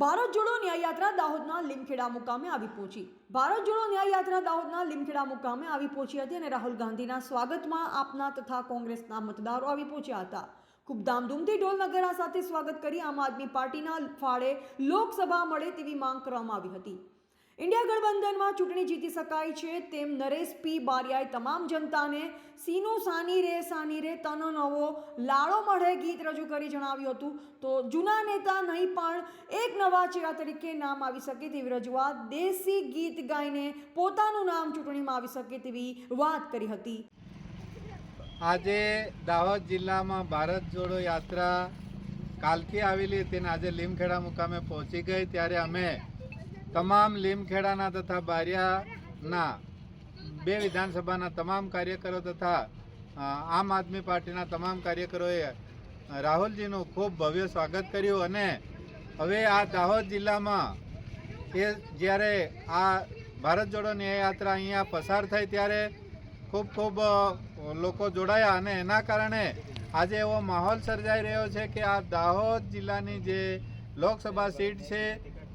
ભારત જોડો ન્યાયયાત્રા દાહોદના લીમખેડા મુકામે આવી પહોંચી. ભારત જોડો ન્યાયયાત્રા દાહોદના લીમખેડા મુકામે આવી પહોંચી હતી અને રાહુલ ગાંધીના સ્વાગતમાં આપના તથા કોંગ્રેસના મતદારો આવી પહોંચ્યા હતા. ખૂબ ધામધૂમથી ઢોલ નગરા સાથે સ્વાગત કરી આમ આદમી પાર્ટીના ફાળે લોકસભા મળે તેવી માંગ કરવામાં આવી હતી. ઇન્ડિયા ગઠબંધનમાં ચૂંટણી જીતી શકાય છે તેમ નરેશ પી બારિયાએ તમામ જનતાને સીનું સાની રે સાની રે, તનો નવો લાડો મળે ગીત રજૂ કરી જણાવ્યું હતું. તો જૂના નેતા નહીં પણ એક નવા ચહેરા તરીકે નામ આવી શકે તેવી રજૂઆત દેશી ગીત ગાઈને પોતાનું નામ ચૂંટણીમાં આવી શકે તેવી વાત કરી હતી. આજે દાહોદ જિલ્લામાં ભારત જોડો યાત્રા કાલથી આવેલી હતી અને આજે લીમખેડા મુકામે પહોંચી ગઈ. ત્યારે અમે તમામ લીમખેડાના તથા બારિયાના બે વિધાનસભાના તમામ કાર્યકરો તથા આમ આદમી પાર્ટીના તમામ કાર્યકરોએ રાહુલજીનું ખૂબ ભવ્ય સ્વાગત કર્યું અને હવે આ દાહોદ જિલ્લામાં એ જ્યારે આ ભારત જોડો ન્યાયયાત્રા અહીંયા પસાર થઈ ત્યારે ખૂબ ખૂબ લોકો જોડાયા અને એના કારણે આજે એવો માહોલ સર્જાઈ રહ્યો છે કે આ દાહોદ જિલ્લાની જે લોકસભા સીટ છે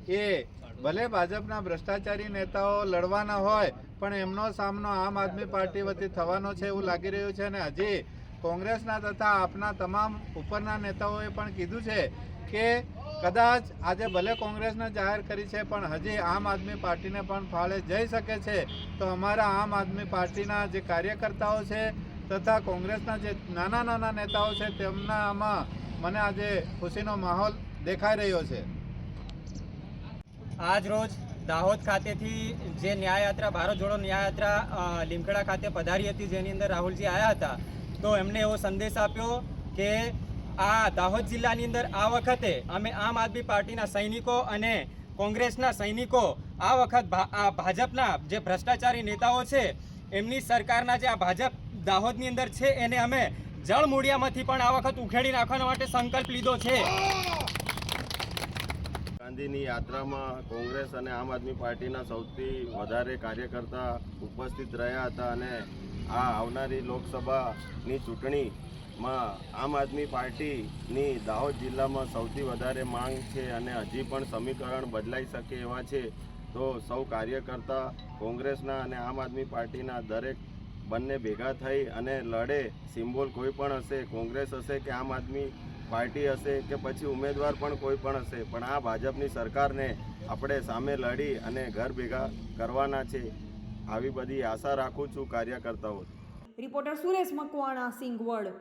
એ ભલે ભાજપના ભ્રષ્ટાચારી નેતાઓ લડવાના હોય, પણ એમનો સામનો આમ આદમી પાર્ટી વતી થવાનો છે એવું લાગી રહ્યું છે. અને હજી કોંગ્રેસના તથા આપના તમામ ઉપરના નેતાઓએ પણ કીધું છે કે કદાચ આજે ભલે કોંગ્રેસને જાહેર કરી છે, પણ હજી આમ આદમી પાર્ટીને પણ ફાળે જઈ શકે છે. તો અમારા આમ આદમી પાર્ટીના જે કાર્યકર્તાઓ છે તથા કોંગ્રેસના જે નાના નાના નેતાઓ છે, તેમનામાં મને આજે ખુશીનો માહોલ દેખાઈ રહ્યો છે. આજ રોજ દાહોદ ખાતેથી જે ન્યાયયાત્રા ભારત જોડો ન્યાયયાત્રા લીમખેડા ખાતે પધારી હતી, જેની અંદર રાહુલજી આવ્યા હતા, તો એમને એવો સંદેશ આપ્યો કે આ દાહોદ જિલ્લાની અંદર આ વખતે અમે આમ આદમી પાર્ટીના સૈનિકો અને કોંગ્રેસના સૈનિકો આ વખત આ ભાજપના જે ભ્રષ્ટાચારી નેતાઓ છે, એમની સરકારના જે આ ભાજપ દાહોદની અંદર છે, એને અમે જળમૂળિયામાંથી પણ આ વખત ઉખેડી નાખવા માટે સંકલ્પ લીધો છે. ગાંધીની યાત્રામાં કોંગ્રેસ અને આમ આદમી પાર્ટીના સૌથી વધારે કાર્યકર્તા ઉપસ્થિત રહ્યા હતા અને આ આવનારી લોકસભાની ચૂંટણીમાં આમ આદમી પાર્ટીની દાહોદ જિલ્લામાં સૌથી વધારે માંગ છે અને હજી પણ સમીકરણ બદલાઈ શકે એવા છે, તો સૌ કાર્યકર્તા કોંગ્રેસના અને આમ આદમી પાર્ટીના દરેક બંને ભેગા થઈ અને લડે, સિમ્બોલ કોઈ પણ હશે, કોંગ્રેસ હશે કે આમ આદમી પાર્ટી હશે કે પછી ઉમેદવાર પણ કોઈ પણ હશે, પણ આ ભાજપની સરકારને આપણે સામે લડી અને ઘર ભેગા કરવાના છે, આવી બધી આશા રાખું છું કાર્યકર્તાઓ. રિપોર્ટર સુરેશ મકવાણા, સિંગવડ.